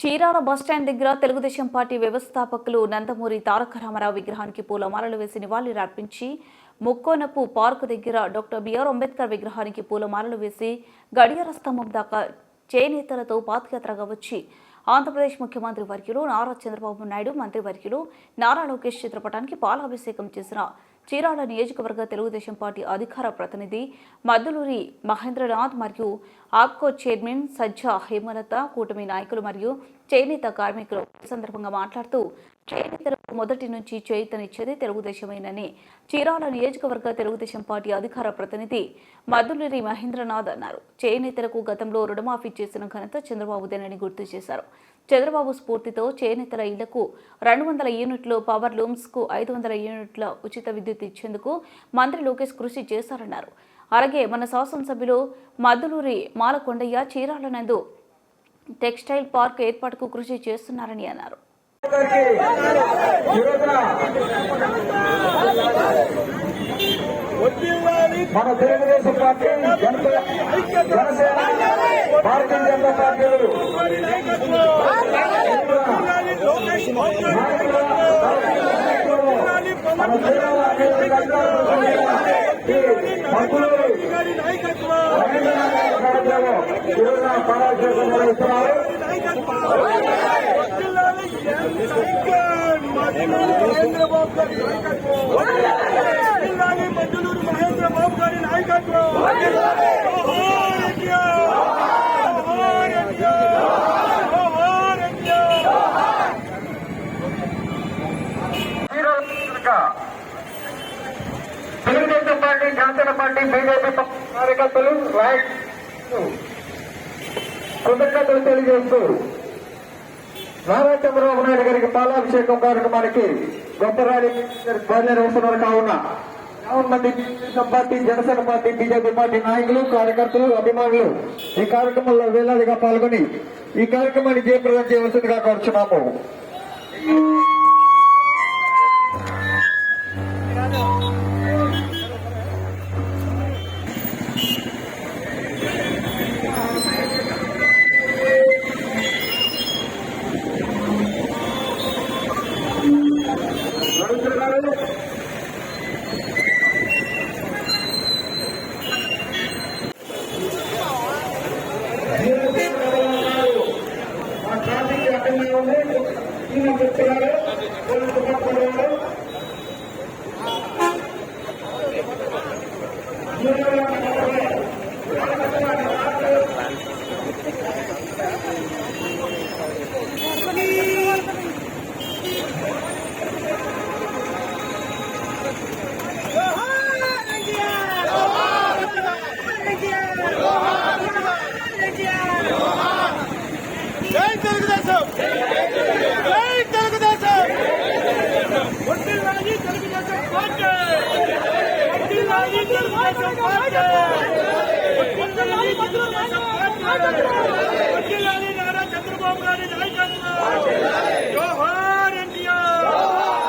Chirala bus stand దగ్గర Telugu Desam party వ్యవస్థాపకులు నందమూరి తారక రామారావు విగ్రహానికి పూలమాలలు వేసి నివాళులర్పించి ముక్కోనపు పార్కు దగ్గర డాక్టర్ బిఆర్ అంబేద్కర్ విగ్రహానికి పూలమాలలు వేసి గడియార స్తంభం దాకా చేనేతలతో పాదయాత్రగా వచ్చి ఆంధ్రప్రదేశ్ ముఖ్యమంత్రి వర్యులు నారా చంద్రబాబు నాయుడు మంత్రి వర్యులు నారా లోకేష్ చిత్రపటానికి పాలాభిషేకం చేసిన చీరాల నియోజకవర్గ తెలుగుదేశం పార్టీ అధికార ప్రతినిధి మద్దులూరి మహేంద్రనాథ్ మరియు ఆప్కో చైర్మన్ సజ్జా హేమలత కూటమి నాయకులు మరియు చేనేత కార్మికులు ఈ సందర్భంగా మాట్లాడుతూ చేనేతలు మొదటి నుంచి చేయుతనిచ్చేది తెలుగుదేశమేనని చీరాల నియోజకవర్గ తెలుగుదేశం పార్టీ అధికార ప్రతినిధి మద్దులూరి మహేంద్రనాథ్ అన్నారు. చేనేతలకు గతంలో రుణమాఫీ చేసిన ఘనత చంద్రబాబుదేనని గుర్తు చేశారు. చంద్రబాబు స్ఫూర్తితో చేనేతల ఇళ్ళకు రెండు వందల యూనిట్లు పవర్ లూమ్స్కు ఐదు వందల యూనిట్ల ఉచిత విద్యుత్ ఇచ్చేందుకు మంత్రి లోకేష్ కృషి చేశారన్నారు. అలాగే మన శాసనసభ్యులు మద్దులూరి మాలకొండయ్య చీరాల నందు టెక్స్టైల్ పార్క్ ఏర్పాటుకు కృషి చేస్తున్నారని అన్నారు. మన తెలుగుదేశం పార్టీ జనసేన భారతీయ జనతా పార్టీలు మన జిల్లాల అభివృద్ధి నిర్వహిస్తున్నారు చంద్రబాబు గారి నాయకత్వం. మంజులూరు మహేంద్ర గారి నాయకత్వం Telugu Desam party Janasena party BJP కార్యకర్తలు కృతజ్ఞతలు తెలియజేస్తూ నారా చంద్రబాబు నాయుడు గారికి పాలాభిషేకం కార్యక్రమానికి గొప్ప ర్యాలీ బయలుదేరుస్తున్నారు కావున మంది party Janasena party BJP party నాయకులు కార్యకర్తలు అభిమానులు ఈ కార్యక్రమంలో వేలాదిగా పాల్గొని ఈ కార్యక్రమాన్ని జయప్రదం చేయవలసిందిగా కోరుచున్నాము. ¡Gracias! నారా చంద్రబాబు గారి నాయకత్వం.